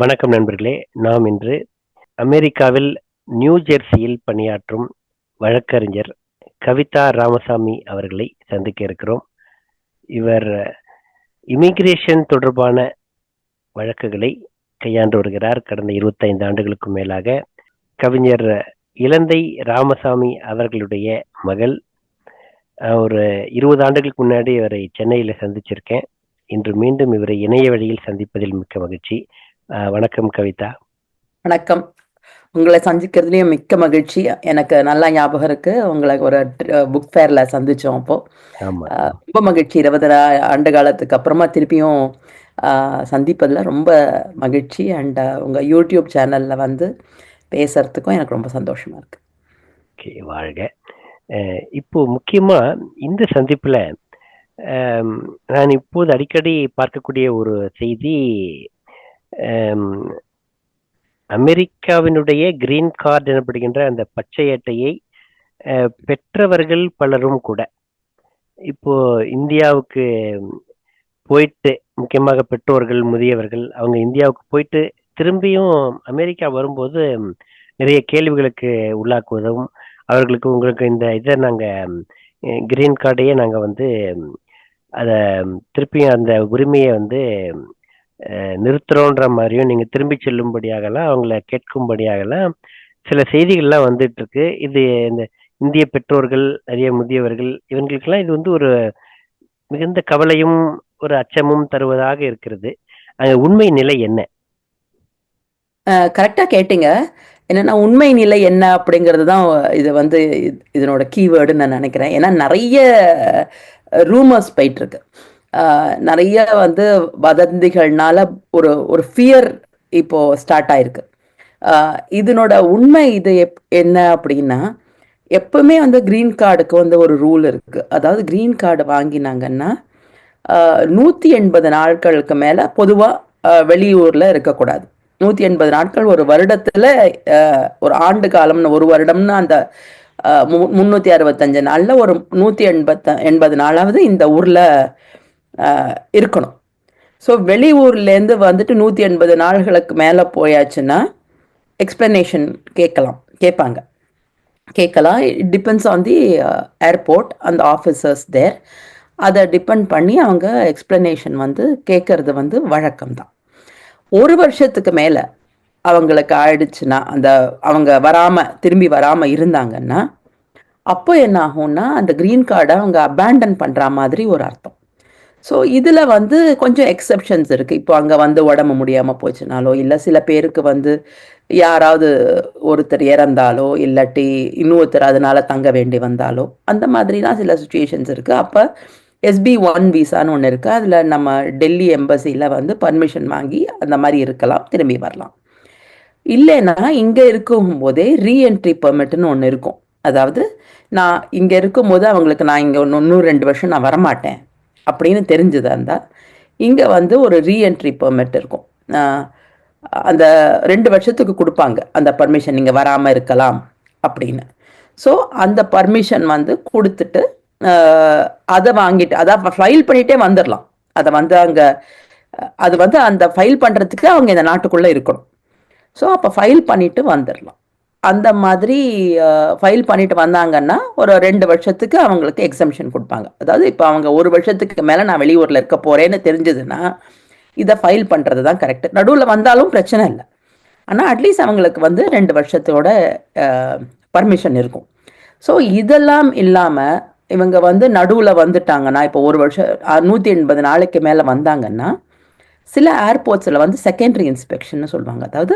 வணக்கம் நண்பர்களே. நாம் இன்று அமெரிக்காவில் நியூ ஜெர்சியில் பணியாற்றும் வழக்கறிஞர் கவிதா ராமசாமி அவர்களை சந்திக்க இருக்கிறோம். இவர் இமிகிரேஷன் தொடர்பான வழக்குகளை கையாண்டு வருகிறார் கடந்த 25 ஆண்டுகளுக்கும் மேலாக கவிஞர் இலந்தை ராமசாமி அவர்களுடைய மகள். ஒரு இருபது ஆண்டுகளுக்கு முன்னாடி இவரை சென்னையில் சந்திச்சிருக்கேன். இன்று மீண்டும் இவரை இணைய வழியில் சந்திப்பதில் மிக்க மகிழ்ச்சி. வணக்கம் கவிதா. வணக்கம். உங்களை சந்திக்கிறதுலயும் மிக்க மகிழ்ச்சி. எனக்கு நல்லா ஞாபகம் இருக்கு. உங்களை ஒரு புக் ஃபேர்ல சந்திச்சோம் அப்போ. ரொம்ப மகிழ்ச்சி. இருபது ஆண்டு காலத்துக்கு அப்புறமா திருப்பியும் சந்திப்பதுல ரொம்ப மகிழ்ச்சி. அண்ட் உங்க யூடியூப் சேனல்ல வந்து பேசுறதுக்கும் எனக்கு ரொம்ப சந்தோஷமா இருக்கு. ஓகே வாழ்க. இப்போ முக்கியமா இந்த சந்திப்புல நான் இப்போது அடிக்கடி பார்க்கக்கூடிய ஒரு செய்தி அமெரிக்காவினுடைய கிரீன் கார்டு எனப்படுகின்ற அந்த பச்சை அட்டையை பெற்றவர்கள் பலரும் கூட. இப்போ இந்தியாவுக்கு போயிட்டு முக்கியமாக பெற்றோர்கள் முதியவர்கள் அவங்க இந்தியாவுக்கு போயிட்டு திரும்பியும் அமெரிக்கா வரும்போது நிறைய கேள்விகளுக்கு உள்ளாக்குவதும் அவர்களுக்கு உங்களுக்கு இந்த இதை நாங்கள் கிரீன் கார்டையே நாங்கள் வந்து அதை திருப்பியும் அந்த உரிமையை வந்து நிறுத்துறோன்ற மாதிரியும் நீங்கள் திரும்பி செல்லும்படியாகலாம் அவங்கள கேட்கும்படியாகலாம். சில செய்திகள்லாம் வந்துட்டு இருக்கு இது இந்த இந்திய பெற்றோர்கள் நிறைய முதியவர்கள் இவங்களுக்கெல்லாம் இது வந்து ஒரு மிகுந்த கவலையும் ஒரு அச்சமும் தருவதாக இருக்கிறது. அங்க உண்மை நிலை என்ன? கரெக்டா கேட்டீங்க. என்னன்னா உண்மை நிலை என்ன அப்படிங்கிறது தான் இது வந்து இதனோட கீவேர்டுன்னு நான் நினைக்கிறேன். ஏன்னா நிறைய ரூமர்ஸ் போயிட்டு இருக்கு நிறைய வந்து வதந்திகள்னால ஒரு ஒரு ஃபியர் இப்போ ஸ்டார்ட் ஆயிருக்கு. இதனோட உண்மை இது எப்- என்ன அப்படின்னா எப்பவுமே வந்து கிரீன் கார்டுக்கு வந்து ஒரு ரூல் இருக்கு. அதாவது கிரீன் கார்டு வாங்கினாங்கன்னா நூற்றி எண்பது நாட்களுக்கு மேலே பொதுவாக வெளியூரில் இருக்கக்கூடாது. நூற்றி எண்பது நாட்கள் ஒரு வருடத்தில் ஒரு ஆண்டு காலம்னு ஒரு வருடம்னு அந்த முந்நூற்றி அறுபத்தஞ்சு நாளில் ஒரு நூற்றி எண்பத்த எண்பது நாளாவது இந்த ஊரில் இருக்கணும். ஸோ வெளியூர்லேருந்து வந்துட்டு நூற்றி எண்பது நாள்களுக்கு மேலே போயாச்சுன்னா எக்ஸ்பிளனேஷன் கேட்கலாம். கேட்பாங்க. கேட்கலாம். டிபெண்ட்ஸ் ஆன் தி ஏர்போர்ட் அந்த ஆஃபீஸர்ஸ் தேர் அதை டிபெண்ட் பண்ணி அவங்க எக்ஸ்பிளனேஷன் வந்து கேட்கறது வந்து வழக்கம் தான் ஒரு வருஷத்துக்கு மேலே அவங்களுக்கு ஆயிடுச்சுன்னா அந்த அவங்க வராமல் திரும்பி வராமல் இருந்தாங்கன்னா அப்போ என்ன ஆகும்னா அந்த க்ரீன் கார்டை அவங்க அபேண்டன் பண்ணுற மாதிரி ஒரு அர்த்தம். ஸோ இதில் வந்து கொஞ்சம் எக்ஸெப்ஷன்ஸ் இருக்குது இப்போ அங்கே வந்து உடம்பு முடியாமல் போச்சுனாலோ இல்லை சில பேருக்கு வந்து யாராவது ஒருத்தர் இறந்தாலோ இல்லாட்டி இன்னொருத்தர் அதனால தங்க வேண்டி வந்தாலோ அந்த மாதிரிலாம் சில சுச்சுவேஷன்ஸ் இருக்குது அப்போ எஸ்பி ஒன் விசான்னு ஒன்று இருக்குது அதில் நம்ம டெல்லி எம்பசியில் வந்து பர்மிஷன் வாங்கி அந்த மாதிரி இருக்கலாம். திரும்பி வரலாம். இல்லைன்னா இங்கே இருக்கும்போதே ரீஎன்ட்ரி பெர்மிட்னு ஒன்று இருக்கும். அதாவது நான் இங்கே இருக்கும்போது அவங்களுக்கு நான் இங்கே ஒன்று இன்னும் ரெண்டு வருஷம் நான் வரமாட்டேன். அப்படின்னு தெரிஞ்சதாக இருந்தால் இங்கே வந்து ஒரு ரீஎன்ட்ரி பெர்மிட் இருக்கும். அந்த ரெண்டு வருஷத்துக்கு கொடுப்பாங்க. அந்த பர்மிஷன் நீங்கள் வராமல் இருக்கலாம் அப்படின்னு. ஸோ அந்த பர்மிஷன் வந்து கொடுத்துட்டு அதை வாங்கிட்டு அதான் ஃபைல் பண்ணிகிட்டே வந்துடலாம் அதை வந்து அங்கே அது வந்து அந்த ஃபைல் பண்ணுறதுக்கு அவங்க இந்த நாட்டுக்குள்ளே இருக்கணும். ஸோ அப்போ ஃபைல் பண்ணிட்டு வந்துடலாம் அந்த மாதிரி ஃபைல் பண்ணிட்டு வந்தாங்கன்னா ஒரு ரெண்டு வருஷத்துக்கு அவங்களுக்கு எக்ஸம்ஷன் கொடுப்பாங்க. அதாவது இப்போ அவங்க ஒரு வருஷத்துக்கு மேலே நான் வெளியூரில் இருக்க போகிறேன்னு தெரிஞ்சதுன்னா இதை ஃபைல் பண்ணுறது தான் கரெக்ட் நடுவில் வந்தாலும் பிரச்சனை இல்லை. ஆனால் அட்லீஸ்ட் அவங்களுக்கு வந்து ரெண்டு வருஷத்தோட பர்மிஷன் இருக்கும். ஸோ இதெல்லாம் இல்லாமல் இவங்க வந்து நடுவில் வந்துட்டாங்கன்னா இப்போ ஒரு வருஷம் நூற்றி எண்பது நாளைக்கு மேலே வந்தாங்கன்னா சில ஏர்போர்ட்ஸில் வந்து செகண்டரி இன்ஸ்பெக்ஷன்னு சொல்லுவாங்க. அதாவது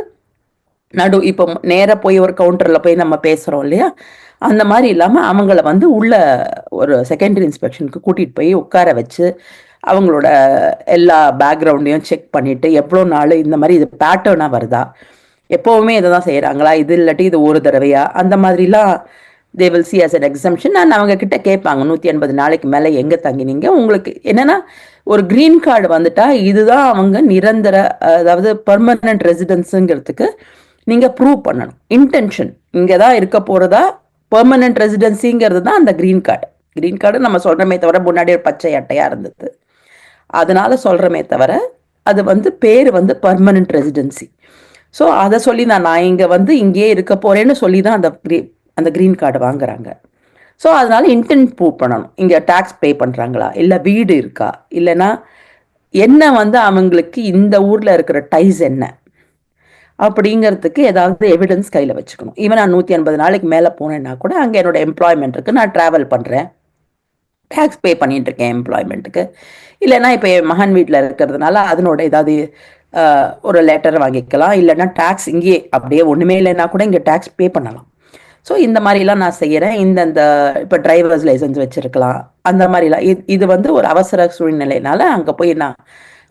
நடு இப்போ நேராக போய் ஒரு கவுண்டரில் போய் நம்ம பேசுகிறோம் இல்லையா? அந்த மாதிரி இல்லாமல் அவங்கள வந்து உள்ள ஒரு செகண்டரி இன்ஸ்பெக்ஷனுக்கு கூட்டிகிட்டு போய் உட்கார வச்சு அவங்களோட எல்லா பேக்ரவுண்டையும் செக் பண்ணிவிட்டு எவ்வளோ நாள் இந்த மாதிரி இது பேட்டர்னாக வருதா? எப்போவுமே இதை தான் செய்கிறாங்களா இது இல்லாட்டி இது ஒரு தடவையா? அந்த மாதிரிலாம் they will see as an exemption நான் அவங்க கிட்ட கேட்பாங்க நூற்றி எண்பது நாளைக்கு மேலே எங்கே தங்கினீங்க? உங்களுக்கு என்னென்னா ஒரு க்ரீன் கார்டு வந்துட்டா இதுதான் அவங்க நிரந்தர அதாவது பர்மனன்ட் ரெசிடென்ஸுங்கிறதுக்கு நீங்கள் ப்ரூவ் பண்ணணும். இன்டென்ஷன் இங்கே தான் இருக்க போகிறதா பெர்மனன்ட் ரெசிடென்சிங்கிறது தான் அந்த க்ரீன் கார்டு க்ரீன் கார்டு நம்ம சொல்கிறோமே தவிர முன்னாடி ஒரு பச்சை அட்டையாக இருந்தது. அதனால சொல்கிறோமே தவிர அது வந்து பேர் வந்து பர்மனன்ட் ரெசிடென்சி ஸோ அதை சொல்லி நான் நான் இங்கே வந்து இங்கேயே இருக்க போகிறேன்னு சொல்லி தான் அந்த க்ரீ அந்த க்ரீன் கார்டு வாங்குறாங்க. ஸோ அதனால இன்டென்ட் ப்ரூவ் பண்ணணும். இங்கே டேக்ஸ் பே பண்ணுறாங்களா இல்லை வீடு இருக்கா? இல்லைன்னா என்ன வந்து அவங்களுக்கு இந்த ஊரில் இருக்கிற டைஸ் என்ன? அப்படிங்கிறதுக்கு ஏதாவது எவிடன்ஸ் கையில் வச்சுக்கணும். ஈவன் நான் நூற்றி ஐம்பது நாளைக்கு மேலே போனேன்னா கூட அங்கே என்னோட எம்ப்ளாய்மெண்ட்டுக்கு நான் ட்ராவல் பண்ணுறேன் டேக்ஸ் பே பண்ணிட்டு இருக்கேன் எம்ப்ளாய்மெண்ட்டுக்கு இல்லைன்னா இப்போ என் மகன் வீட்டில் இருக்கிறதுனால அதனோட ஏதாவது ஒரு லெட்டர் வாங்கிக்கலாம். இல்லைன்னா டேக்ஸ் இங்கேயே அப்படியே ஒன்றுமே இல்லைன்னா கூட இங்கே டேக்ஸ் பே பண்ணலாம். ஸோ இந்த மாதிரிலாம் நான் செய்கிறேன் இந்தந்த இப்போ டிரைவர்ஸ் லைசன்ஸ் வச்சுருக்கலாம். அந்த மாதிரிலாம். இது இது வந்து ஒரு அவசர சூழ்நிலைனால அங்கே போய் நான்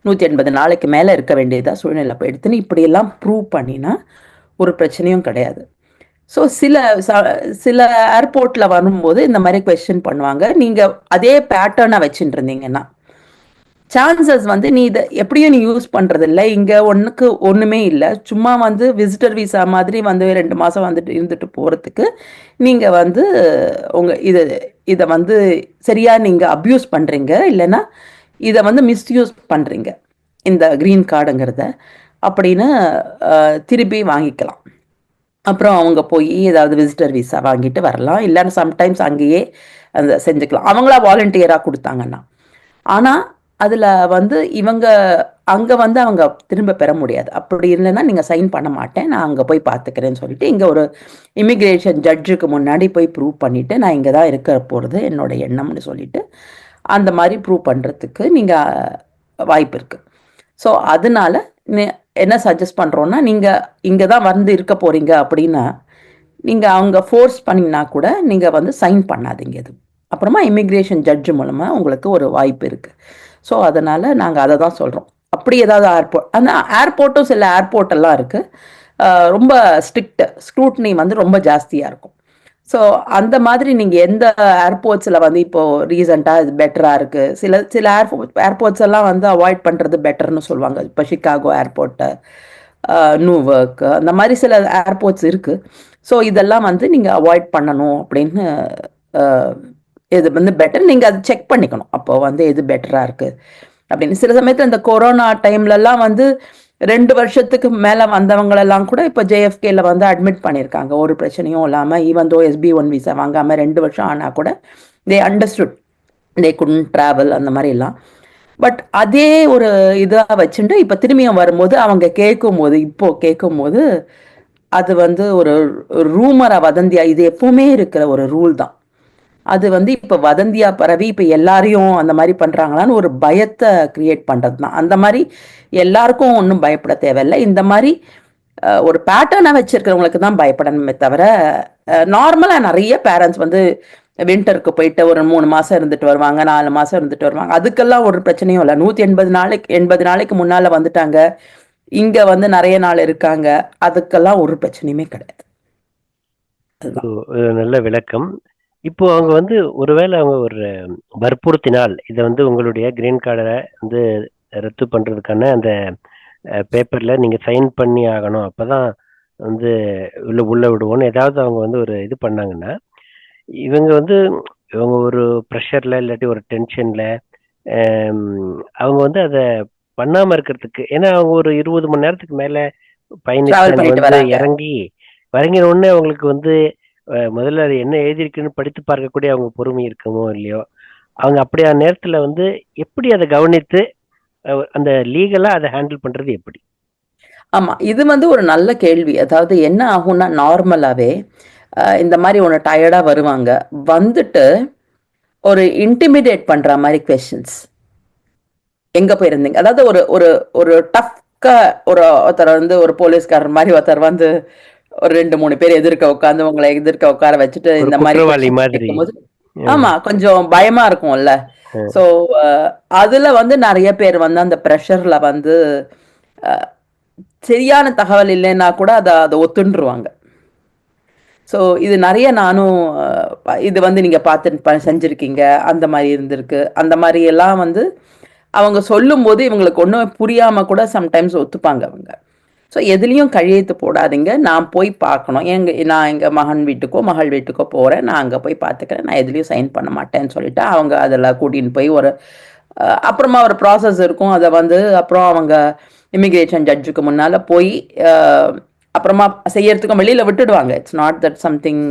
நூற்றி எண்பது நாளைக்கு மேலே இருக்க வேண்டியதாக சூழ்நிலை போயிடுதுன்னு இப்படியெல்லாம் ப்ரூவ் பண்ணினா ஒரு பிரச்சனையும் கிடையாது. ஸோ சில ச- சில ஏர்போர்ட்டில் வரும்போது இந்த மாதிரி கொஸ்டின் பண்ணுவாங்க. நீங்கள் அதே பேட்டர்னாக வச்சுட்டு இருந்தீங்கன்னா சான்சஸ் வந்து நீ இதை எப்படியும் நீ யூஸ் பண்ணுறது இல்லை இங்கே ஒன்றுக்கு ஒன்றுமே இல்லை. சும்மா வந்து விசிட்டர் விசா மாதிரி வந்து ரெண்டு மாதம் வந்துட்டு இருந்துட்டு போகிறதுக்கு நீங்கள் வந்து உங்கள் இது இதை வந்து சரியாக நீங்கள் அப்யூஸ் பண்ணுறீங்க இல்லைன்னா இதை வந்து மிஸ்யூஸ் பண்ணுறீங்க இந்த க்ரீன் கார்டுங்கிறத அப்படின்னு திருப்பி வாங்கிக்கலாம். அப்புறம் அவங்க போய் ஏதாவது விசிட்டர் விசா வாங்கிட்டு வரலாம். இல்லைன்னா சம்டைம்ஸ் அங்கேயே அந்த செஞ்சுக்கலாம். அவங்களா வாலண்டியராக கொடுத்தாங்கன்னா. ஆனால் அதில் வந்து இவங்க அங்கே வந்து அவங்க திரும்ப பெற முடியாது. அப்படி இல்லைன்னா நீங்கள் சைன் பண்ண மாட்டேன். நான் அங்கே போய் பார்த்துக்கிறேன்னு சொல்லிட்டு இங்கே ஒரு இமிக்ரேஷன் ஜட்ஜுக்கு முன்னாடி போய் ப்ரூவ் பண்ணிவிட்டு நான் இங்கே தான் இருக்க போகிறது என்னோட எண்ணம்னு சொல்லிட்டு அந்த மாதிரி ப்ரூவ் பண்ணுறதுக்கு நீங்கள் வாய்ப்பு இருக்குது ஸோ அதனால என்ன சஜஸ்ட் பண்ணுறோன்னா நீங்கள் இங்கே தான் வந்து இருக்க போகிறீங்க அப்படின்னா நீங்கள் அவங்க ஃபோர்ஸ் பண்ணினா கூட நீங்கள் வந்து சைன் பண்ணாதீங்க இது அப்புறமா இமிக்ரேஷன் ஜட்ஜு மூலமாக உங்களுக்கு ஒரு வாய்ப்பு இருக்குது ஸோ அதனால் நாங்கள் அதை தான் சொல்கிறோம் அப்படி ஏதாவது ஏர்போர்ட் அந்த ஏர்போர்ட்டும் சில ஏர்போர்ட்டெல்லாம் இருக்குது ரொம்ப ஸ்ட்ரிக்ட் ஸ்க்ரூட்னி வந்து ரொம்ப ஜாஸ்தியாக இருக்கும். ஸோ அந்த மாதிரி நீங்கள் எந்த ஏர்போர்ட்ஸில் வந்து இப்போது ரீசெண்டாக இது பெட்டராக இருக்குது சில சில ஏர்போர்ட் ஏர்போர்ட்ஸ் எல்லாம் வந்து அவாய்ட் பண்ணுறது பெட்டர்னு சொல்லுவாங்க. இப்போ ஷிகாகோ ஏர்போர்ட்டு நூவர்க் அந்த மாதிரி சில ஏர்போர்ட்ஸ் இருக்குது ஸோ இதெல்லாம் வந்து நீங்கள் அவாய்ட் பண்ணணும் அப்படின்னு இது வந்து பெட்டர் நீங்கள் அதை செக் பண்ணிக்கணும். அப்போ வந்து எது பெட்டராக இருக்குது அப்படின்னு. சில சமயத்தில் இந்த கொரோனா டைம்லலாம் வந்து ரெண்டு வருஷத்துக்கு மேலே வந்தவங்களெல்லாம் கூட இப்போ ஜேஎஃப்கேல வந்து அட்மிட் பண்ணியிருக்காங்க ஒரு பிரச்சனையும் இல்லாமல் even though SP one visa வாங்காமல் ரெண்டு வருஷம் ஆனால் கூட they understood they couldn't travel அந்த மாதிரி எல்லாம் பட் அதே ஒரு இதாக வச்சுட்டு இப்போ திரும்பியும் வரும்போது அவங்க கேட்கும் போது இப்போ கேட்கும் போது அது வந்து ஒரு ரூமரா வதந்தியா இது எப்பவுமே இருக்கிற ஒரு ரூல் தான். அது வந்து இப்போ வதந்தியா பரவி இப்போ எல்லாரையும் அந்த மாதிரி பண்ணுறாங்களான்னு ஒரு பயத்தை கிரியேட் பண்ணுறது தான் அந்த மாதிரி எல்லாருக்கும் ஒன்றும் பயப்பட தேவையில்லை. இந்த மாதிரி ஒரு பேட்டர்னை வச்சிருக்கிறவங்களுக்கு தான் பயப்படணுமே தவிர நார்மலாக நிறைய பேரண்ட்ஸ் வந்து வின்டருக்கு போயிட்டு ஒரு மூணு மாதம் இருந்துட்டு வருவாங்க நாலு மாதம் இருந்துட்டு வருவாங்க. அதுக்கெல்லாம் ஒரு பிரச்சனையும் இல்லை. நூற்றி எண்பது நாளைக்கு எண்பது நாளைக்கு முன்னால் வந்துட்டாங்க. இங்கே வந்து நிறைய நாள் இருக்காங்க. அதுக்கெல்லாம் ஒரு பிரச்சனையுமே கிடையாது. நல்ல விளக்கம். இப்போ அவங்க வந்து ஒருவேளை அவங்க ஒரு வற்புறுத்தினால் இதை வந்து உங்களுடைய கிரீன் கார்டை வந்து ரத்து பண்றதுக்கான அந்த பேப்பர்ல நீங்க சைன் பண்ணி ஆகணும் அப்பதான் வந்து உள்ள உள்ள விடுவோம்னு ஏதாவது அவங்க வந்து ஒரு இது பண்ணாங்கன்னா இவங்க வந்து இவங்க ஒரு ப்ரெஷர்ல இல்லாட்டி ஒரு டென்ஷன்ல அவங்க வந்து அதை பண்ணாம இருக்கிறதுக்கு ஏன்னா அவங்க ஒரு இருபது மணி நேரத்துக்கு மேல பயணிச்சு. இறங்கி இறங்கின உடனே அவங்களுக்கு வந்து முதல்ல அது என்ன எழுதியிருக்குன்னு படித்து பார்க்கக்கூடிய அவங்க பொறுமை இருக்குமோ இல்லையோ? அவங்க அப்படியான நேரத்தில் வந்து எப்படி அதை கவனித்து அந்த லீகலாக அதை ஹேண்டில் பண்ணுறது எப்படி? ஆமாம் இது வந்து ஒரு நல்ல கேள்வி. அதாவது என்ன ஆகும்னா நார்மலாகவே இந்த மாதிரி ஒன்று டயர்டாக வருவாங்க. வந்துட்டு ஒரு இன்டிமிடேட் பண்ணுற மாதிரி கொஷின்ஸ் எங்கே போயிருந்தீங்க? அதாவது ஒரு ஒரு ஒரு டஃப்க ஒரு ஒருத்தர் வந்து ஒரு போலீஸ்காரர் மாதிரி ஒருத்தர் வந்து ஒரு ரெண்டு மூணு பேர் எதிர்க்க உட்காந்து உங்களை எதிர்க்க உட்கார வச்சுட்டு இந்த மாதிரி ஆமா கொஞ்சம் பயமா இருக்கும்ல. சோ அதுல வந்து நிறைய பேர் வந்து அந்த ப்ரெஷர்ல வந்து சரியான தகவல் இல்லைன்னா கூட அதை அதை ஒத்துண்டுருவாங்க ஸோ இது நிறைய நானும் இது வந்து நீங்க பார்த்து செஞ்சிருக்கீங்க. அந்த மாதிரி இருந்திருக்கு. அந்த மாதிரி எல்லாம் வந்து அவங்க சொல்லும்போது இவங்களுக்கு ஒன்றும் புரியாம கூட சம்டைம்ஸ் ஒத்துப்பாங்க அவங்க. ஸோ எதுலேயும் கையெழுத்து போடாதீங்க. நான் போய் பார்க்கணும். எங்கள் நான் எங்கள் மகன் வீட்டுக்கோ மகள் வீட்டுக்கோ போகிறேன் நான் அங்கே போய் பார்த்துக்கிறேன். நான் எதுலேயும் சைன் பண்ண மாட்டேன்னு சொல்லிட்டு அவங்க அதில் கூட்டின்னு போய் ஒரு அப்புறமா ஒரு ப்ராசஸ் இருக்கும். அதை வந்து அப்புறம் அவங்க இமிக்ரேஷன் ஜட்ஜுக்கு முன்னால் போய் அப்புறமா செய்யறதுக்கும் வெளியில் விட்டுடுவாங்க. It's not that something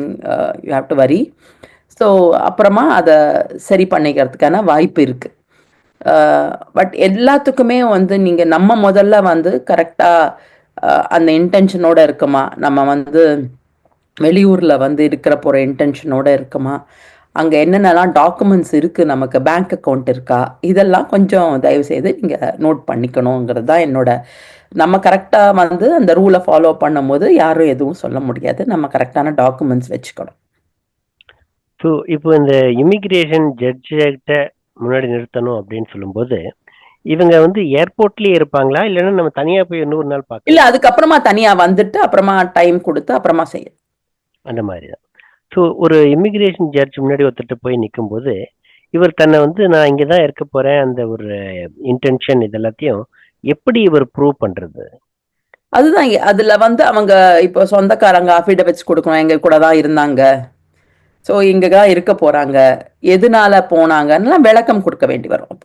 you have to worry so அப்புறமா அதை சரி பண்ணிக்கிறதுக்கான வாய்ப்பு இருக்குது பட் எல்லாத்துக்குமே வந்து நீங்கள் நம்ம முதல்ல வந்து கரெக்டாக அந்த இன்டென்ஷனோட இருக்குமா? நம்ம வந்து வெளியூரில் வந்து இருக்கிற போகிற இன்டென்ஷனோட இருக்குமா? அங்கே என்னென்னலாம் டாக்குமெண்ட்ஸ் இருக்குது நமக்கு பேங்க் அக்கௌண்ட் இருக்கா? இதெல்லாம் கொஞ்சம் தயவு செய்து நீங்கள் நோட் பண்ணிக்கணுங்கிறது தான் என்னோட நம்ம கரெக்டாக வந்து அந்த ரூலை ஃபாலோ பண்ணும்போது யாரும் எதுவும் சொல்ல முடியாது. நம்ம கரெக்டான டாக்குமெண்ட்ஸ் வச்சுக்கணும். ஸோ இப்போ இந்த இமிக்ரேஷன் ஜட்ஜிட்ட முன்னாடி நிறுத்தணும் அப்படின்னு சொல்லும்போது இவங்க வந்து ஏர்போர்ட்லயே இருப்பாங்களா? இல்லைன்னா நம்ம தனியா போய் இன்னொரு நாள் பார்க்கலாம் இல்லை அதுக்கப்புறமா தனியாக வந்துட்டு அப்புறமா டைம் கொடுத்து அப்புறமா செய்யும் அந்த மாதிரி தான் ஸோ ஒரு இமிகிரேஷன் ஜட்ஜ் முன்னாடி ஒருத்தர்ட்ட போய் நிக்கும்போது இவர் தன்னை வந்து நான் இங்கே தான் இருக்க போறேன். அந்த ஒரு இன்டென்ஷன் இது எல்லாத்தையும் எப்படி இவர் ப்ரூவ் பண்றது? அதுதான் அதுல வந்து அவங்க இப்போ சொந்தக்காரங்க அஃபிடவிட்ஸ் கொடுக்கணும். எங்க கூட தான் இருந்தாங்க. ஸோ இங்க தான் இருக்க போறாங்க. எதனால போனாங்கன்னுலாம் விளக்கம் கொடுக்க வேண்டி வரும். அது.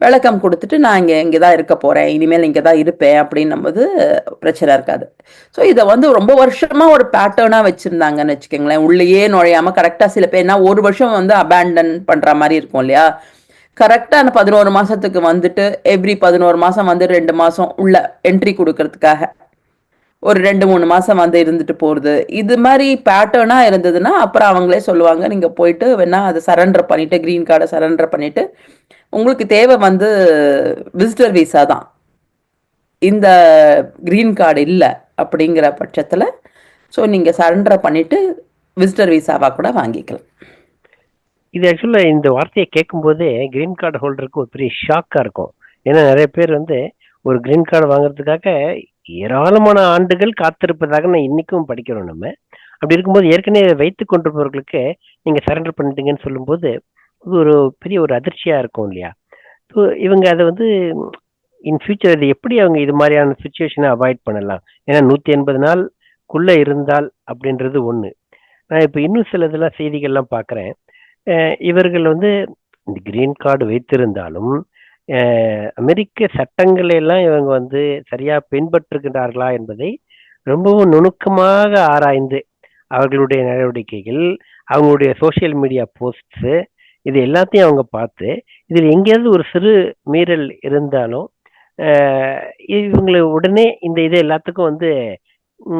விளக்கம் கொடுத்துட்டு நான் இங்கே இங்கே தான் இருக்க போகிறேன் இனிமேல் இங்கே தான் இருப்பேன் அப்படின்னும்போது பிரச்சனை இருக்காது. ஸோ இதை வந்து ரொம்ப வருஷமாக ஒரு பேட்டர்னாக வச்சுருந்தாங்கன்னு வச்சுக்கோங்களேன். உள்ளேயே நுழையாமல் கரெக்டாக சில பேர்னா ஒரு வருஷம் வந்து அபேண்டன் பண்ணுற மாதிரி இருக்கும் இல்லையா? கரெக்டாக அந்த பதினோரு மாதத்துக்கு வந்துட்டு எவ்ரி பதினோரு மாதம் வந்து ரெண்டு மாதம் உள்ள என்ட்ரி கொடுக்கறதுக்காக ஒரு ரெண்டு மூணு மாதம் வந்து இருந்துட்டு போகிறது இது மாதிரி பேட்டர்னாக இருந்ததுன்னா அப்புறம் அவங்களே சொல்லுவாங்க நீங்கள் போயிட்டு வேணா அதை சரண்டர் பண்ணிவிட்டு கிரீன் கார்டை சரண்டர் பண்ணிவிட்டு உங்களுக்கு தேவை வந்து விசிட்டர் விசா தான். இந்த க்ரீன் கார்டு இல்லை அப்படிங்கிற பட்சத்தில் ஸோ நீங்கள் சரண்டர் பண்ணிவிட்டு விசிட்டர் விசாவாக கூட வாங்கிக்கலாம். இது ஆக்சுவலாக இந்த வார்த்தையை கேட்கும்போதே க்ரீன் கார்டு ஹோல்டருக்கு ஒரு பெரிய ஷாக்காக இருக்கும். ஏன்னா நிறைய பேர் வந்து ஒரு க்ரீன் கார்டு வாங்குறதுக்காக ஏராளமான ஆண்டுகள் காத்திருப்பதாக நான் இன்னைக்கும் படிக்கிறோம் நம்ம. அப்படி இருக்கும்போது ஏற்கனவே வைத்து கொண்டிருப்பவர்களுக்கு நீங்கள் சரண்டர் பண்ணிட்டீங்கன்னு சொல்லும்போது ஒரு பெரிய ஒரு அதிர்ச்சியாக இருக்கும் இல்லையா? ஸோ இவங்க அதை வந்து இன் ஃபியூச்சர் இது எப்படி அவங்க இது மாதிரியான சுச்சுவேஷனை அவாய்ட் பண்ணலாம்? ஏன்னா நூற்றி எண்பது நாள்குள்ள இருந்தால் அப்படின்றது ஒன்று நான் இப்போ இன்னும் சில இதெல்லாம் செய்திகள்லாம் பார்க்குறேன். இவர்கள் வந்து இந்த கிரீன் கார்டு வைத்திருந்தாலும் அமெரிக்க சட்டங்களை எல்லாம் இவங்க வந்து சரியாக பின்பற்றுகின்றார்களா என்பதை ரொம்பவும் நுணுக்கமாக ஆராய்ந்து அவர்களுடைய நடவடிக்கைகள் அவங்களுடைய சோஷியல் மீடியா போஸ்ட்ஸு இது எல்லாத்தையும் அவங்க பார்த்து இதில் எங்கேயாவது ஒரு சிறு மீறல் இருந்தாலும் இவங்களை உடனே இந்த இது எல்லாத்துக்கும் வந்து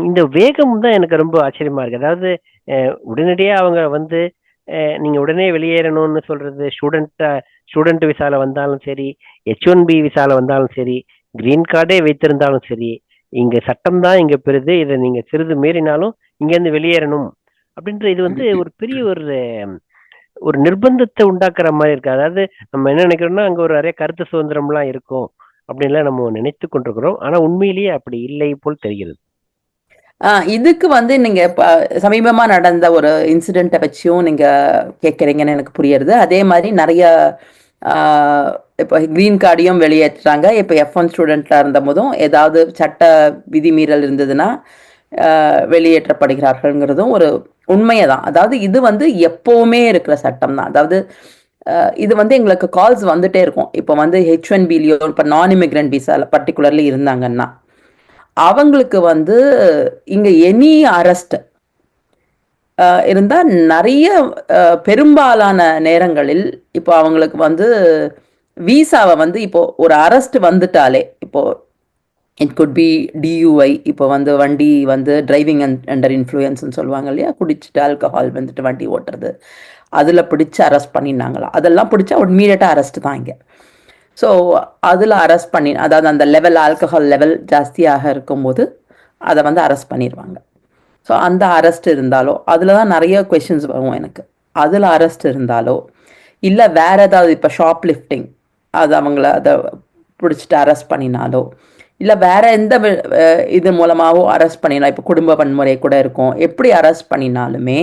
இந்த வேகம் தான் எனக்கு ரொம்ப ஆச்சரியமா இருக்கு. அதாவது அஹ், உடனடியா அவங்க வந்து அஹ், நீங்க உடனே வெளியேறணும்னு சொல்றது ஸ்டூடெண்ட் ஸ்டூடெண்ட் விசால வந்தாலும் சரி ஹெச் ஒன் பி விசால வந்தாலும் சரி கிரீன் கார்டே வைத்திருந்தாலும் சரி இங்க சட்டம் தான் இங்க பெறுது இதை நீங்க சிறிது மீறினாலும் இங்க இருந்து வெளியேறணும். அப்படின்ற இது வந்து ஒரு பெரிய ஒரு ஒரு நிர்பந்தத்தை உண்டாக்குற மாதிரி இருக்கு. அதாவது நம்ம என்ன நினைக்கிறோம்னா அங்க ஒரு நிறைய கருத்து சுதந்திரம்லாம் இருக்கும் அப்படின்லாம் நம்ம நினைத்து கொண்டிருக்கிறோம். ஆனா உண்மையிலேயே அப்படி இல்லை போல் தெரிகிறது. இதுக்கு வந்து நீங்க சமீபமா நடந்த ஒரு இன்சிடென்ட்டை வச்சும் நீங்க கேட்குறீங்கன்னு எனக்கு புரியுறது அதே மாதிரி நிறைய இப்போ கிரீன் கார்டையும் வெளியேற்றுறாங்க. இப்போ எஃப் ஒன் ஸ்டூடெண்ட்டாக இருந்த போதும் ஏதாவது சட்ட விதிமீறல் இருந்ததுன்னா வெளியேற்றப்படுகிறார்கள்ங்கிறதும் ஒரு உண்மையை தான் அதாவது இது வந்து எப்போவுமே இருக்கிற சட்டம் தான் அதாவது இது வந்து எங்களுக்கு கால்ஸ் வந்துட்டே இருக்கும். இப்போ வந்து ஹெச் ஒன் பிலியோ இப்போ நான் இமிக்ரெண்ட் விசால பர்டிகுலர்லி இருந்தாங்கன்னா அவங்களுக்கு வந்து இங்கே எனி அரெஸ்ட் இருந்தால் நிறைய பெரும்பாலான நேரங்களில் இப்போ அவங்களுக்கு வந்து விசாவை வந்து இப்போ ஒரு அரெஸ்ட் வந்துட்டாலே இப்போ இட் குட் பி டியூஐ இப்போ வந்து வண்டி வந்து டிரைவிங் அண்டர் இன்ஃப்ளூயன்ஸ்னு சொல்லுவாங்க இல்லையா? குடிச்சிட்டு ஆல்கஹால் வந்துட்டு வண்டி ஓட்டுறது. அதில் பிடிச்சி அரெஸ்ட் பண்ணினாங்களா? அதெல்லாம் பிடிச்சா இம்மீடியட்டாக அரெஸ்ட் தான் இங்கே. ஸோ அதில் அரெஸ்ட் பண்ணி அதாவது அந்த லெவல் ஆல்கஹால் லெவல் ஜாஸ்தியாக இருக்கும்போது அதை வந்து அரெஸ்ட் பண்ணிடுவாங்க ஸோ அந்த அரெஸ்ட் இருந்தாலோ அதில் தான் நிறைய கொஷின்ஸ் வரும் எனக்கு. அதில் அரெஸ்ட் இருந்தாலோ இல்லை வேறு ஏதாவது இப்போ ஷாப் லிஃப்டிங் அது அவங்கள அதை பிடிச்சிட்டு அரெஸ்ட் பண்ணினாலோ இல்லை வேற எந்த வி- இது மூலமாகவோ அரெஸ்ட் பண்ணினா இப்போ குடும்ப வன்முறை கூட இருக்கும். எப்படி அரெஸ்ட் பண்ணினாலுமே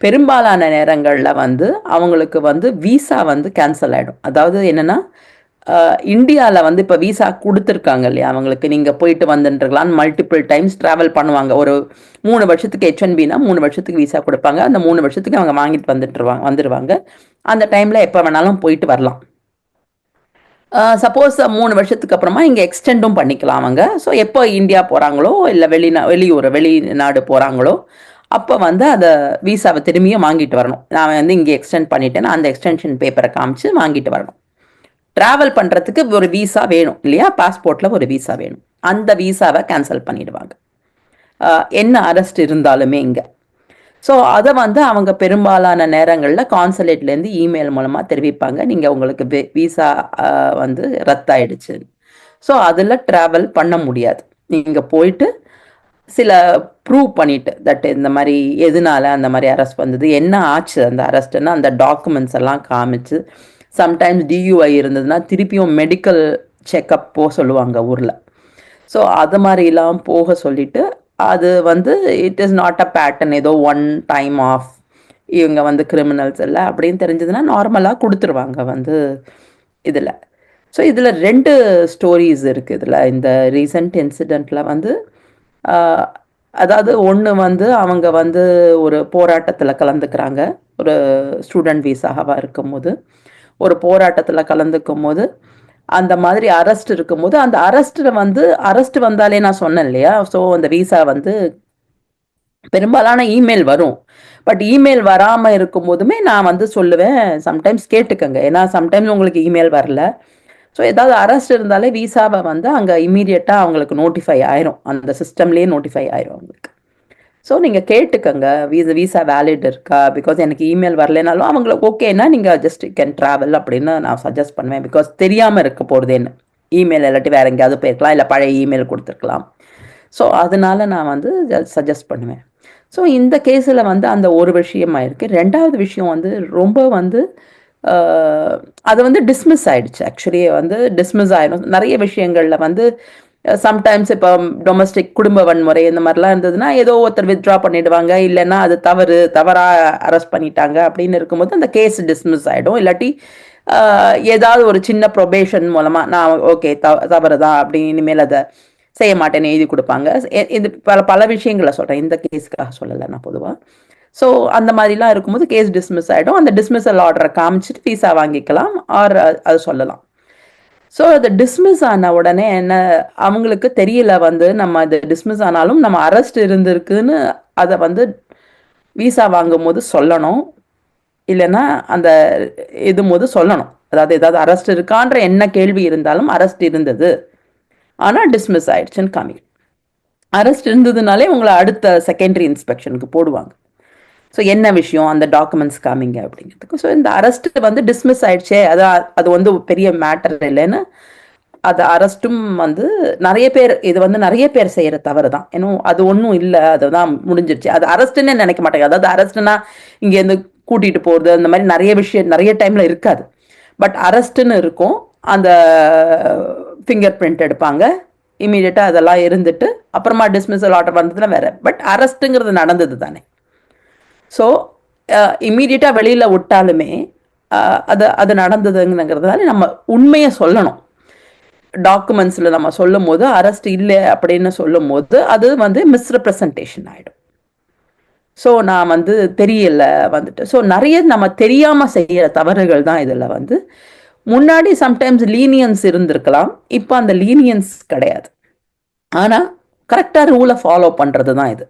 பெரும்பாலான நேரங்களில் வந்து அவங்களுக்கு வந்து விசா வந்து கேன்சல் ஆகிடும் அதாவது என்னென்னா இந்தியாவில் வந்து இப்போ விசா கொடுத்துருக்காங்க இல்லையா? அவங்களுக்கு நீங்கள் போயிட்டு வந்துருக்கலாம்னு மல்டிபிள் டைம்ஸ் ட்ராவல் பண்ணுவாங்க. ஒரு மூணு வருஷத்துக்கு ஹெச்என்பினா மூணு வருஷத்துக்கு விசா கொடுப்பாங்க. அந்த மூணு வருஷத்துக்கு அவங்க வாங்கிட்டு வந்துட்டுருவாங்க வந்துடுவாங்க அந்த டைமில் எப்போ வேணாலும் போயிட்டு வரலாம். சப்போஸ் மூணு வருஷத்துக்கு அப்புறமா இங்கே எக்ஸ்டெண்டும் பண்ணிக்கலாம் அவங்க ஸோ எப்போ இந்தியா போகிறாங்களோ இல்லை வெளிநா வெளியூர் வெளிநாடு போகிறாங்களோ அப்போ வந்து அதை விசாவை திரும்பியும் வாங்கிட்டு வரணும். நான் வந்து இங்கே எக்ஸ்டெண்ட் பண்ணிட்டேன்னா அந்த எக்ஸ்டென்ஷன் பேப்பரை காமிச்சு வாங்கிட்டு வரணும். ட்ராவல் பண்ணுறதுக்கு ஒரு வீசா வேணும் இல்லையா? பாஸ்போர்ட்டில் ஒரு வீசா வேணும். அந்த விசாவை கேன்சல் பண்ணிடுவாங்க. என்ன அரெஸ்ட் இருந்தாலுமே இங்கே. ஸோ அதை வந்து அவங்க பெரும்பாலான நேரங்களில் கான்சுலேட்லேருந்து இமெயில் மூலமாக தெரிவிப்பாங்க. நீங்கள் உங்களுக்கு விசா வந்து ரத்தாயிடுச்சு. ஸோ அதில் ட்ராவல் பண்ண முடியாது. நீங்கள் போயிட்டு சில ப்ரூவ் பண்ணிட்டு தட் இந்த மாதிரி எதனால அந்த மாதிரி அரெஸ்ட் வந்தது என்ன ஆச்சு அந்த அரெஸ்ட்னா அந்த டாக்குமெண்ட்ஸ் எல்லாம் காமிச்சு சம்டைம்ஸ் டியூஐ இருந்ததுன்னா திருப்பியும் மெடிக்கல் செக்கப் போக சொல்லுவாங்க ஊரில். ஸோ அது மாதிரிலாம் போக சொல்லிட்டு அது வந்து it is not a pattern ஏதோ ஒன் டைம் ஆஃப் இவங்க வந்து கிரிமினல்ஸ் இல்லை அப்படின்னு தெரிஞ்சதுன்னா நார்மலாக கொடுத்துருவாங்க வந்து இதில். ஸோ இதில் ரெண்டு ஸ்டோரிஸ் இருக்குது இதில். இந்த ரீசன்ட் இன்சிடெண்ட்டில் வந்து அதாவது ஒன்று வந்து அவங்க வந்து ஒரு போராட்டத்தில் கலந்துக்கிறாங்க. ஒரு ஸ்டூடெண்ட் வீசாகவாக இருக்கும்போது. ஒரு போராட்டத்தில் கலந்துக்கும் போது அந்த மாதிரி அரெஸ்ட் இருக்கும்போது அந்த அரெஸ்ட்டில் வந்து அரெஸ்ட் வந்தாலே நான் சொன்னேன் இல்லையா? ஸோ அந்த விசா வந்து பெரும்பாலான இமெயில் வரும். பட் இமெயில் வராமல் இருக்கும்போதுமே நான் வந்து சொல்லுவேன் சம்டைம்ஸ் கேட்டுக்கங்க. ஏன்னா சம்டைம்ஸ் உங்களுக்கு இமெயில் வரல. ஸோ ஏதாவது அரெஸ்ட் இருந்தாலே விசாவை வந்து அங்கே இமீடியட்டாக அவங்களுக்கு நோட்டிஃபை ஆயிரும். அந்த சிஸ்டம்லேயே நோட்டிஃபை ஆயிரும் அவங்களுக்கு. ஸோ நீங்கள் கேட்டுக்கங்க. வீசா விசா வேலிட் இருக்கா? பிகாஸ் எனக்கு இமெயில் வரலைனாலும் அவங்களுக்கு ஓகேன்னா நீங்கள் ஜஸ்ட் கேன் ட்ராவல் அப்படின்னு நான் சஜஸ்ட் பண்ணுவேன். பிகாஸ் தெரியாமல் இருக்க போகிறதேன்னு இமெயில் இல்லாட்டி வேற எங்கேயாவது போயிருக்கலாம். இல்லை பழைய இமெயில் கொடுத்துருக்கலாம். ஸோ அதனால நான் வந்து சஜஸ்ட் பண்ணுவேன். ஸோ இந்த கேஸில் வந்து அந்த ஒரு விஷயமாக இருக்குது ரெண்டாவது விஷயம் வந்து ரொம்ப வந்து அது வந்து டிஸ்மிஸ் ஆயிடுச்சு. ஆக்சுவலி வந்து டிஸ்மிஸ் ஆயிடும். நிறைய விஷயங்களில் வந்து சம்டைம்ஸ் இப்போ டொமஸ்டிக் குடும்ப வன்முறை இந்த மாதிரிலாம் இருந்ததுன்னா ஏதோ ஒருத்தர் வித்ட்ரா பண்ணிடுவாங்க. இல்லைன்னா அது தவறு தவறாக அரெஸ்ட் பண்ணிட்டாங்க அப்படின்னு இருக்கும்போது அந்த கேஸ் டிஸ்மிஸ் ஆகிடும் இல்லாட்டி uh, ஏதாவது ஒரு சின்ன ப்ரொபேஷன் மூலமாக நான் ஓகே த தவறு தான் அப்படின்னு இனிமேல் அதை செய்ய மாட்டேன்னு எழுதி கொடுப்பாங்க. இது பல பல விஷயங்களை சொல்கிறேன் இந்த கேஸுக்காக சொல்லலை நான் பொதுவாக ஸோ அந்த மாதிரிலாம் இருக்கும்போது கேஸ் டிஸ்மிஸ் ஆகிடும் அந்த டிஸ்மிஸல் ஆர்டரை காமிச்சிட்டு விசா வாங்கிக்கலாம். ஆர் அது சொல்லலாம். ஸோ அது டிஸ்மிஸ் ஆன உடனே என்ன அவங்களுக்கு தெரியல வந்து நம்ம அது டிஸ்மிஸ் ஆனாலும் நம்ம அரெஸ்ட் இருந்திருக்குன்னு அதை வந்து விசா வாங்கும் போது சொல்லணும். இல்லைன்னா அந்த இது போது சொல்லணும். அதாவது ஏதாவது அரெஸ்ட் இருக்கான்ற என்ன கேள்வி இருந்தாலும் அரெஸ்ட் இருந்தது. ஆனால் டிஸ்மிஸ் ஆயிடுச்சுன்னு காமிக்கும் அரெஸ்ட் இருந்ததுனாலே உங்களை அடுத்த செகண்டரி இன்ஸ்பெக்ஷனுக்கு போடுவாங்க. ஸோ என்ன விஷயம்? அந்த டாக்குமெண்ட்ஸ் காமிங்க அப்படிங்கிறதுக்கு. ஸோ இந்த அரெஸ்ட் வந்து டிஸ்மிஸ் ஆயிடுச்சே. அது அது வந்து பெரிய மேட்டர் இல்லைன்னு அது அரெஸ்ட்டும் வந்து நிறைய பேர் இது வந்து நிறைய பேர் செய்யற தவறு தான். ஏன்னா அது ஒன்றும் இல்லை. அதுதான் முடிஞ்சிருச்சு. அது அரெஸ்ட்னே நினைக்க மாட்டாங்க. அதாவது அரெஸ்ட்னா இங்கேருந்து கூட்டிகிட்டு போகிறது அந்த மாதிரி நிறைய விஷயம் நிறைய டைமில் இருக்காது. பட் அரெஸ்ட்டுன்னு இருக்கும். அந்த ஃபிங்கர் பிரிண்ட் எடுப்பாங்க. இமீடியட்டாக அதெல்லாம் இருந்துட்டு அப்புறமா டிஸ்மிஸல் ஆர்டர் வந்ததுன்னா வேற. பட் அரெஸ்ட்டுங்கிறது நடந்தது தானே. ஸோ இம்மீடியட்டாக வெளியில் விட்டாலுமே uh, அது அது நடந்ததுங்கிறதுனால நம்ம உண்மையை சொல்லணும். டாக்குமெண்ட்ஸில் நம்ம சொல்லும் போது அரெஸ்ட் இல்லை அப்படின்னு சொல்லும் போது அது வந்து மிஸ்ரெப்ரசன்டேஷன் ஆகிடும் ஸோ நான் வந்து தெரியல வந்துட்டு. ஸோ நிறைய நம்ம தெரியாமல் செய்கிற தவறுகள் தான் இதில் வந்து. முன்னாடி சம்டைம்ஸ் லீனியன்ஸ் இருந்திருக்கலாம். இப்போ அந்த லீனியன்ஸ் கிடையாது. ஆனால் கரெக்டாக ரூலை ஃபாலோ பண்ணுறது தான் இது.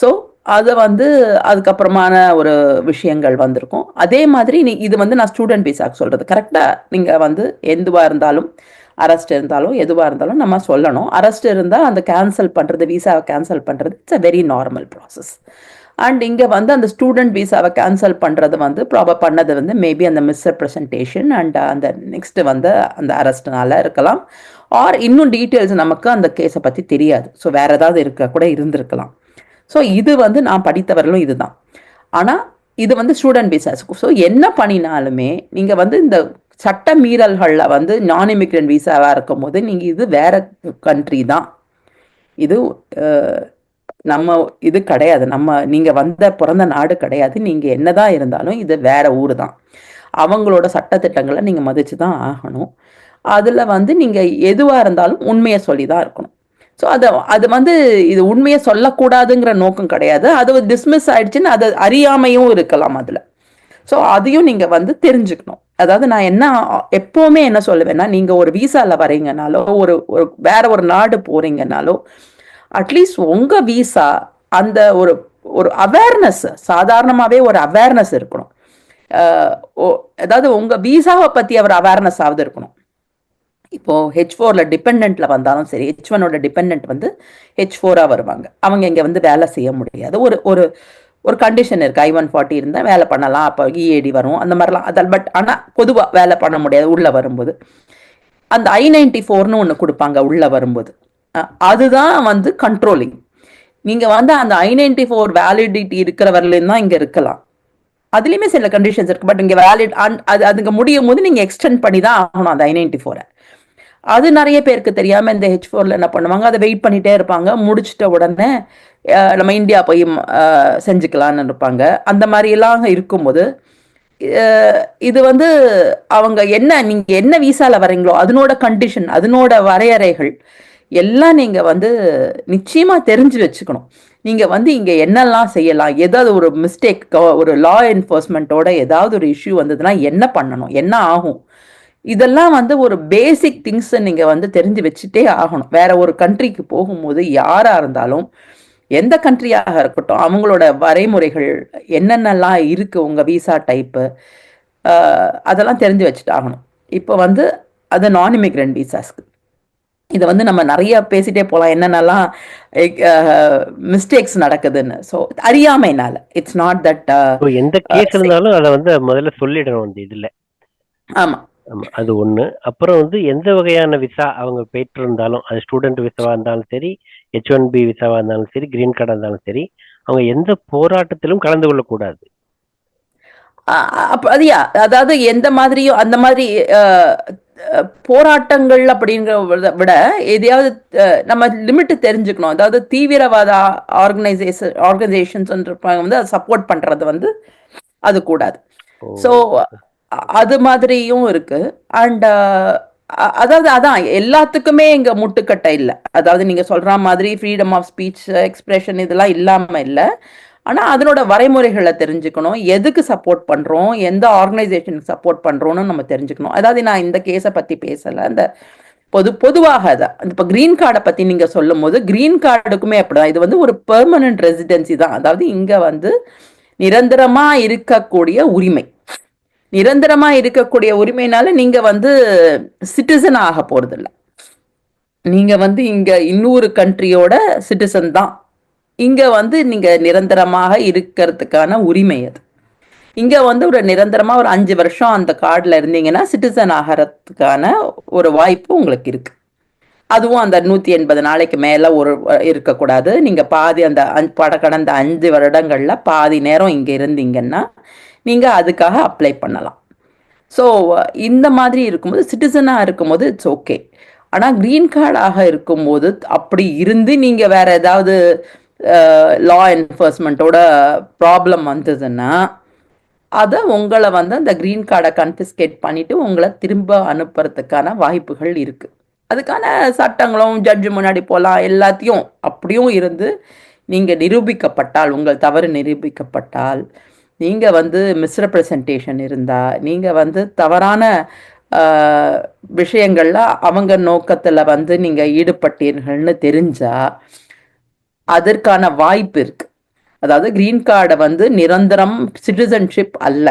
ஸோ அதை வந்து அதுக்கப்புறமான ஒரு விஷயங்கள் வந்திருக்கும். அதே மாதிரி நீ இது வந்து நான் ஸ்டூடெண்ட் விசாக்கு சொல்கிறது கரெக்டாக நீங்கள் வந்து எதுவாக இருந்தாலும் அரெஸ்ட் இருந்தாலும் எதுவாக இருந்தாலும் நம்ம சொல்லணும். அரெஸ்ட் இருந்தால் அந்த கேன்சல் பண்ணுறது விசாவை கேன்சல் பண்ணுறது it's a very normal process and இங்கே வந்து அந்த ஸ்டூடெண்ட் விசாவை கேன்சல் பண்ணுறது வந்து ப்ராபர் பண்ணது வந்து மேபி அந்த மிஸ்ரெப்ரசன்டேஷன் அண்ட் அந்த நெக்ஸ்ட்டு வந்து அந்த அரெஸ்ட்னால இருக்கலாம். ஆர் இன்னும் டீட்டெயில்ஸ் நமக்கு அந்த கேஸை பற்றி தெரியாது. ஸோ வேறு ஏதாவது இருக்க கூட இருந்திருக்கலாம். ஸோ இது வந்து நான் படித்தவர்களும் இதுதான். ஆனால் இது வந்து ஸ்டூடெண்ட் விசாஸ்க்கு ஸோ என்ன பண்ணினாலுமே நீங்கள் வந்து இந்த சட்ட மீறல்களில் வந்து நான் இமிக்ரெண்ட் விசாவாக இருக்கும் போது நீங்கள் இது வேற கண்ட்ரி தான். இது நம்ம இது கிடையாது. நம்ம நீங்கள் வந்த பிறந்த நாடு கிடையாது. நீங்கள் என்னதான் இருந்தாலும் இது வேற ஊர் தான். அவங்களோட சட்டத்திட்டங்களை நீங்கள் மதித்து தான் ஆகணும். அதில் வந்து நீங்கள் எதுவாக இருந்தாலும் உண்மையை சொல்லி தான் இருக்கணும். ஸோ அது அது வந்து இது உண்மையை சொல்லக்கூடாதுங்கிற நோக்கம் கிடையாது. அது டிஸ்மிஸ் ஆயிடுச்சுன்னு அது அறியாமையும் இருக்கலாம் அதில். ஸோ அதையும் நீங்கள் வந்து தெரிஞ்சுக்கணும். அதாவது நான் என்ன எப்போவுமே என்ன சொல்லுவேன்னா நீங்கள் ஒரு விசாவில் வரீங்கனாலோ ஒரு ஒரு வேற ஒரு நாடு போகிறீங்கனாலோ அட்லீஸ்ட் உங்கள் விசா அந்த ஒரு ஒரு அவேர்னஸ் சாதாரணமாகவே ஒரு அவேர்னஸ் இருக்கணும். ஓ- அதாவது உங்கள் விசாவை பற்றி அவர் அவேர்னஸ் ஆகுது இருக்கணும். இப்போ ஹெச் ஃபோரில் டிபெண்ட்டில் வந்தாலும் சரி ஹெச் ஒனோட டிபெண்ட் வந்து ஹெச் ஃபோராக வருவாங்க. அவங்க இங்கே வந்து வேலை செய்ய முடியாது. ஒரு ஒரு ஒரு கண்டிஷன் இருக்குது ஐ ஒன் ஃபார்ட்டி இருந்தால் வேலை பண்ணலாம். அப்போ இஏடி வரும். அந்த மாதிரிலாம். அதில் பட் ஆனால் பொதுவாக வேலை பண்ண முடியாது உள்ளே வரும்போது. அந்த ஐ நைன்டி ஃபோர்னு ஒன்று கொடுப்பாங்க உள்ளே வரும்போது. அதுதான் வந்து கண்ட்ரோலிங் நீங்கள் வந்து அந்த ஐ நைன்டி ஃபோர் வேலிடிட்டி இருக்கிறவர்களையும் தான் இங்கே இருக்கலாம். அதுலேயுமே சில கண்டிஷன்ஸ் இருக்குது பட் இங்கே வேலிட் அது அதுங்க முடியும் போது நீங்கள் எக்ஸ்டெண்ட் பண்ணி தான் ஆகணும் அந்த ஐ நைன்டி ஃபோரை அது நிறைய பேருக்கு தெரியாமல் இந்த ஹெச் ஃபோரில் என்ன பண்ணுவாங்க? அதை வெயிட் பண்ணிகிட்டே இருப்பாங்க. முடிச்சிட்ட உடனே நம்ம இந்தியா போய் செஞ்சுக்கலான்னு இருப்பாங்க. அந்த மாதிரி எல்லாம் இருக்கும்போது இது வந்து அவங்க என்ன நீங்கள் என்ன வீசாவில் வரீங்களோ அதனோட கண்டிஷன் அதனோட வரையறைகள் எல்லாம் நீங்கள் வந்து நிச்சயமாக தெரிஞ்சு வச்சுக்கணும். நீங்கள் வந்து இங்கே என்னெல்லாம் செய்யலாம்? ஏதாவது ஒரு மிஸ்டேக் ஒரு லா என்ஃபோர்ஸ்மெண்ட்டோட ஏதாவது ஒரு இஷ்யூ வந்ததுன்னா என்ன பண்ணணும்? என்ன ஆகும்? இதெல்லாம் வந்து ஒரு பேசிக் திங்ஸ் நீங்க வந்து தெரிஞ்சு வச்சுட்டே ஆகணும். வேற ஒரு கண்ட்ரிக்கு போகும்போது யாரா இருந்தாலும் எந்த கண்ட்ரியாக இருக்கட்டும் அவங்களோட வரைமுறைகள் என்னென்னலாம் இருக்கு உங்க விசா டைப்பு அதெல்லாம் தெரிஞ்சு வச்சுட்டு ஆகணும். இப்போ வந்து அது நான் இமிக்ரெண்ட் விசாஸ்க்கு இதை வந்து நம்ம நிறைய பேசிட்டே போகலாம். என்னென்னலாம் மிஸ்டேக்ஸ் நடக்குதுன்னு. ஸோ அறியாமைனால இட்ஸ் நாட் தட் எந்த கேஸ் இருந்தாலும் அதை வந்து முதல்ல சொல்லிடணும் அந்த இதுல. ஆமா. ஆமா அது ஒண்ணு. அப்புறம் வந்து எந்த வகையான விசா அவங்க பெற்றிருந்தாலும் அது ஸ்டூடெண்ட் விசாவா இருந்தாலும் சரி ஹெச் ஒன் பி விசாவா இருந்தாலும் சரி கிரீன் கார்டா இருந்தாலும் சரி அவங்க எந்த போராட்டத்திலும் கலந்து கொள்ளக்கூடாது. அதுயா அதாவது எந்த மாதிரியும் அந்த மாதிரி போராட்டங்கள் அப்படிங்கிறத விட எதையாவது நம்ம லிமிட் தெரிஞ்சுக்கணும். அதாவது தீவிரவாத ஆர்கனைசேஷன் ஆர்கனைசேஷன்ஸ் வந்து அதை சப்போர்ட் பண்றது வந்து அது கூடாது. ஸோ அது மாதிரியும் இருக்கு. Uh, அண்ட் அதாவது அதான் எல்லாத்துக்குமே இங்க முட்டுக்கட்டை இல்லை. அதாவது நீங்க சொல்ற மாதிரி ஃப்ரீடம் ஆஃப் ஸ்பீச் எக்ஸ்பிரஷன் இதெல்லாம் இல்லாம இல்லை. ஆனா அதனோட வரைமுறைகளை தெரிஞ்சுக்கணும். எதுக்கு சப்போர்ட் பண்றோம்? எந்த ஆர்கனைசேஷனுக்கு சப்போர்ட் பண்றோம்னு நம்ம தெரிஞ்சுக்கணும். அதாவது நான் இந்த கேஸை பத்தி பேசல. அந்த பொது பொதுவாக அதான் இப்போ கிரீன் கார்டை பத்தி நீங்க சொல்லும் போது கிரீன் கார்டுக்குமே அப்படிதான். இது வந்து ஒரு பெர்மனன்ட் ரெசிடென்சி தான். அதாவது இங்க வந்து நிரந்தரமா இருக்கக்கூடிய உரிமை. நிரந்தரமா இருக்கக்கூடிய உரிமையினால நீங்க வந்து சிட்டிசன் ஆக போறதில்ல. நீங்க வந்து இங்க இன்னொரு கண்ட்ரியோட சிட்டிசன் தான். இங்க வந்து நீங்க நிரந்தரமாக இருக்கிறதுக்கான உரிமை அது. இங்க வந்து ஒரு நிரந்தரமா ஒரு அஞ்சு வருஷம் அந்த கார்டில் இருந்தீங்கன்னா சிட்டிசன் ஆகிறதுக்கான ஒரு வாய்ப்பு உங்களுக்கு இருக்கு. அதுவும் அந்த நூத்தி எண்பது நாளைக்கு மேல ஒரு இருக்கக்கூடாது. நீங்க பாதி அந்த அஞ்- பட கடந்த அஞ்சு வருடங்கள்ல பாதி நேரம் இங்க இருந்தீங்கன்னா நீங்கள் அதுக்காக அப்ளை பண்ணலாம். ஸோ இந்த மாதிரி இருக்கும்போது சிட்டிசனாக இருக்கும்போது இட்ஸ் ஓகே ஆனால் க்ரீன் கார்டாக இருக்கும்போது அப்படி இருந்து நீங்கள் வேறு ஏதாவது லா என்ஃபோர்ஸ்மெண்ட்டோட ப்ராப்ளம் வந்ததுன்னா அதை உங்களை வந்து அந்த க்ரீன் கார்டை கன்ஃபிஸ்கேட் பண்ணிவிட்டு உங்களை திரும்ப அனுப்புறதுக்கான வாய்ப்புகள் இருக்குது அதுக்கான சட்டங்களும் ஜட்ஜு முன்னாடி போகலாம் எல்லாத்தையும் அப்படியும் இருந்து நீங்கள் நிரூபிக்கப்பட்டால் உங்கள் தவறு நிரூபிக்கப்பட்டால் நீங்கள் வந்து மிஸ்ரெப்ரசன்டேஷன் இருந்தால் நீங்கள் வந்து தவறான விஷயங்களில் விஷயங்கள்ல அவங்க நோக்கத்தில் வந்து நீங்கள் ஈடுபட்டீர்கள்னு தெரிஞ்சால் அதற்கான வாய்ப்பு இருக்கு. அதாவது கிரீன் கார்டை வந்து நிரந்தரம் சிட்டிசன்ஷிப் அல்ல.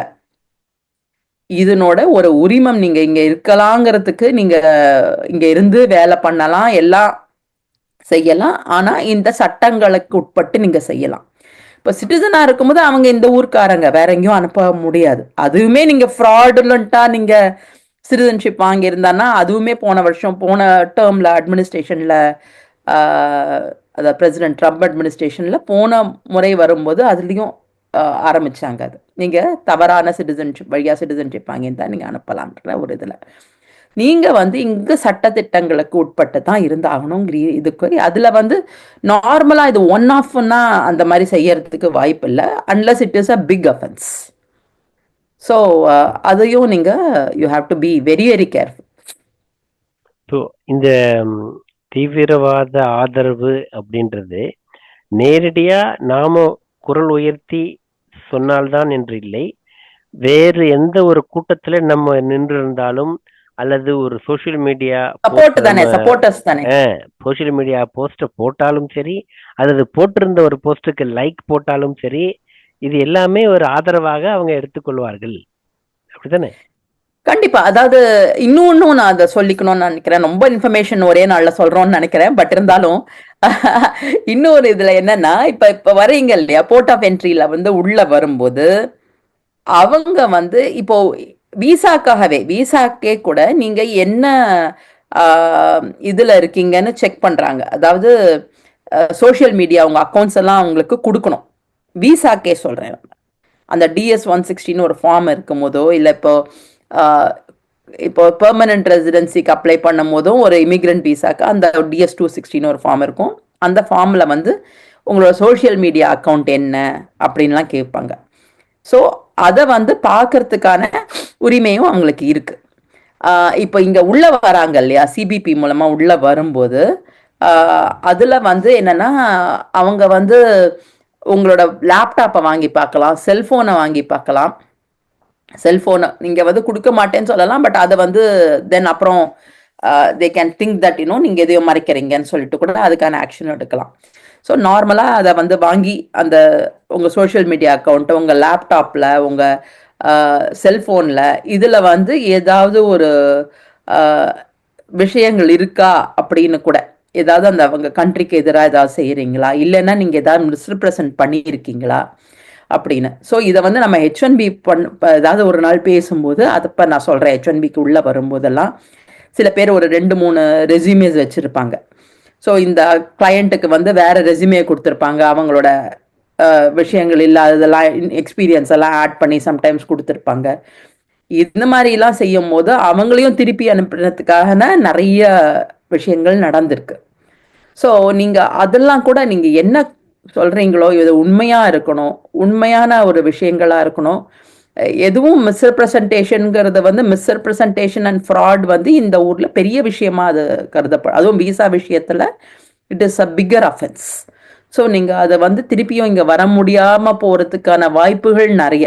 இதனோட ஒரு உரிமம் நீங்கள் இங்கே இருக்கலாங்கிறதுக்கு நீங்கள் இங்கே இருந்து வேலை பண்ணலாம் எல்லாம் செய்யலாம். ஆனால் இந்த சட்டங்களுக்கு உட்பட்டு நீங்கள் செய்யலாம். இப்போ சிட்டிசனாக இருக்கும்போது அவங்க இந்த ஊர்க்காரங்க. வேற எங்கேயும் அனுப்ப முடியாது. அதுவுமே நீங்கள் ஃப்ராடுலண்ட்டாக நீங்கள் சிட்டிசன்ஷிப் வாங்கியிருந்தான்னா அதுவுமே போன வருஷம் போன டேர்மில் அட்மினிஸ்ட்ரேஷனில் அதாவது பிரசிடென்ட் ட்ரம்ப் அட்மினிஸ்ட்ரேஷனில் போன முறை வரும்போது அதுலேயும் ஆரம்பிச்சாங்க அது. நீங்கள் தவறான சிட்டிசன்ஷிப் வழியாக சிட்டிசன்ஷிப் வாங்கியிருந்தா நீங்கள் அனுப்பலாம்ன்ற ஒரு இதில். நீங்க வந்து இங்க சட்டத்திட்டங்களுக்கு உட்பட்டு தான் இருந்தாகணும் இதுக்கு அதுல வந்து நார்மலா இது ஒன் ஆஃப்னா அந்த மாதிரி செய்யறதுக்கு வாய்ப்பு இல்லை unless it is a big offence so அதையும் நீங்க you have to be very very careful so இந்த தீவிரவாத ஆதரவு அப்படின்றது நேரடியாக நாம குரல் உயர்த்தி சொன்னால்தான் என்று இல்லை. வேறு எந்த ஒரு கூட்டத்தில் நம்ம நின்று இருந்தாலும் அல்லது ஒரு சோஷியல் மீடியா சப்போர்ட் தானே சப்போர்ட்டர்ஸ் தானே. சோஷியல் மீடியா போஸ்ட போட்டாலும் சரி அல்லது போட்டிருந்த ஒரு போஸ்டுக்கு லைக் போட்டாலும் சரி இது எல்லாமே ஒரு ஆதரவாக அவங்க எடுத்துக்கொள்வார்கள். அப்படிதானே கண்டிப்பா. அதாவது இன்னொன்னும் நான் அதை சொல்லிக்கணும்னு நினைக்கிறேன். ரொம்ப இன்ஃபர்மேஷன் ஒரே நாள்ல சொல்றோம்னு நினைக்கிறேன். பட் இருந்தாலும் இன்னொரு இதுல என்னன்னா இப்ப இப்ப வரீங்க இல்லையா? போர்ட் ஆஃப் என்ட்ரியில வந்து உள்ள வரும்போது அவங்க வந்து இப்போ விசாக்காகவே விசாக்கே கூட நீங்க என்ன இதுல இருக்கீங்கன்னு செக் பண்றாங்க. அதாவது சோஷியல் மீடியா உங்க அக்கௌண்ட்ஸ் எல்லாம் அவங்களுக்கு கொடுக்கணும். விசாக்கே சொல்றேன். அந்த டிஎஸ் ஒன் சிக்ஸ்டின்னு ஒரு ஃபார்ம் இருக்கும் போதோ இல்லை இப்போ இப்போ பெர்மனன்ட் ரெசிடென்சிக்கு அப்ளை பண்ணும் போதும் ஒரு இமிக்ரெண்ட் விசாக்கு அந்த டிஎஸ் டூ சிக்ஸ்டின்னு ஒரு ஃபார்ம் இருக்கும். அந்த ஃபார்மில் வந்து உங்களோட சோஷியல் மீடியா அக்கௌண்ட் என்ன? அப்படின்லாம் கேட்பாங்க. ஸோ அதை வந்து பார்க்கறதுக்கான உரிமையும் அவங்களுக்கு இருக்கு. இப்போ இங்கே உள்ள வராங்க இல்லையா? சிபிபி மூலமா உள்ள வரும்போது ஆஹ் அதுல வந்து என்னன்னா அவங்க வந்து உங்களோட லேப்டாப்பை வாங்கி பார்க்கலாம் செல்ஃபோனை வாங்கி பார்க்கலாம் செல்ஃபோனை நீங்கள் வந்து கொடுக்க மாட்டேன்னு சொல்லலாம் பட் அதை வந்து தென் அப்புறம் தே கேன் திங்க் தட் இன்னும் நீங்கள் எதையோ மறைக்கிறீங்கன்னு சொல்லிட்டு கூட அதுக்கான ஆக்ஷன் எடுக்கலாம். ஸோ நார்மலாக அதை வந்து வாங்கி அந்த உங்கள் சோஷியல் மீடியா அக்கௌண்ட்டை உங்கள் லேப்டாப்பில் உங்கள் செல்ஃபோனில் இதில் வந்து ஏதாவது ஒரு விஷயங்கள் இருக்கா அப்படின்னு கூட? ஏதாவது அந்த அவங்க கண்ட்ரிக்கு எதிராக ஏதாவது செய்கிறீங்களா இல்லைன்னா நீங்கள் ஏதாவது மிஸ்ரிப்ரசன்ட் பண்ணியிருக்கீங்களா? அப்படின்னு. ஸோ இதை வந்து நம்ம ஹெச் ஒன் பி பண் ஏதாவது ஒரு நாள் பேசும்போது அதப்போ நான் சொல்கிறேன் ஹெச் ஒன் பிக்கு உள்ளே வரும்போதெல்லாம் சில பேர் ஒரு ரெண்டு மூணு ரெஸ்யூமேஸ் வச்சுருப்பாங்க. ஸோ இந்த கிளையண்ட்டுக்கு வந்து வேற ரெஸ்யூமே கொடுத்துருப்பாங்க. அவங்களோட விஷயங்கள் இல்லாததெல்லாம் எக்ஸ்பீரியன்ஸ் எல்லாம் ஆட் பண்ணி சம்டைம்ஸ் கொடுத்துருப்பாங்க. இந்த மாதிரிலாம் செய்யும் போது அவங்களையும் திருப்பி அனுப்புறதுக்காக நிறைய விஷயங்கள் நடந்திருக்கு. ஸோ நீங்கள் அதெல்லாம் கூட நீங்கள் என்ன சொல்கிறீங்களோ இது உண்மையாக இருக்கணும். உண்மையான ஒரு விஷயங்களாக இருக்கணும். எதுவும் மிஸ்ரெப்ரசன்டேஷனுங்கிறது வந்து மிஸ்ரெப்ரசன்டேஷன் அண்ட் ஃப்ராட் வந்து இந்த ஊரில் பெரிய விஷயமா அது கருதப்படும் அதுவும் விசா விஷயத்தில் it is a bigger offence so நீங்கள் அதை வந்து திருப்பியும் இங்கே வர முடியாமல் போகிறதுக்கான வாய்ப்புகள் நிறைய.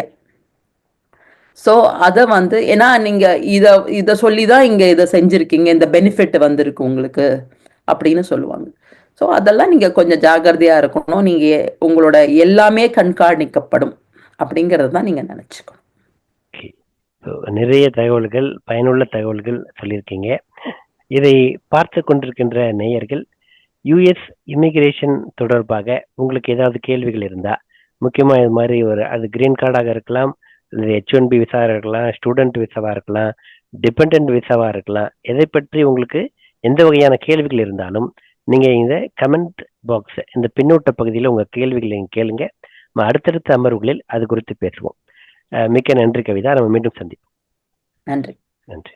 ஸோ அதை வந்து ஏன்னா நீங்கள் இதை இதை சொல்லி தான் இங்கே இதை செஞ்சுருக்கீங்க இந்த பெனிஃபிட் வந்திருக்கு உங்களுக்கு அப்படின்னு சொல்லுவாங்க. ஸோ அதெல்லாம் நீங்கள் கொஞ்சம் ஜாக்கிரதையாக இருக்கணும். நீங்கள் உங்களோட எல்லாமே கண்காணிக்கப்படும் அப்படிங்கிறது தான் நீங்கள் நினச்சிக்கணும். நிறைய தகவல்கள் பயனுள்ள தகவல்கள் சொல்லியிருக்கீங்க. இதை பார்த்து கொண்டிருக்கின்ற நேயர்கள் யுஎஸ் இமிகிரேஷன் தொடர்பாக உங்களுக்கு ஏதாவது கேள்விகள் இருந்தா முக்கியமாக இது மாதிரி ஒரு அது கிரீன் கார்டாக இருக்கலாம் இல்லை ஹெச் ஒன் பி விசாவாக இருக்கலாம் ஸ்டூடெண்ட் விசாவாக இருக்கலாம் டிபெண்ட் விசாவாக இருக்கலாம் எதை பற்றி உங்களுக்கு எந்த வகையான கேள்விகள் இருந்தாலும் நீங்கள் இந்த கமெண்ட் பாக்ஸ் இந்த பின்னூட்ட பகுதியில் உங்கள் கேள்விகளை கேளுங்க. நம்ம அடுத்தடுத்த அமர்வுகளில் அது குறித்து பேசுவோம். மிக்க நன்றி கவிதா. நம்ம மீண்டும் சந்திப்போம். நன்றி. நன்றி.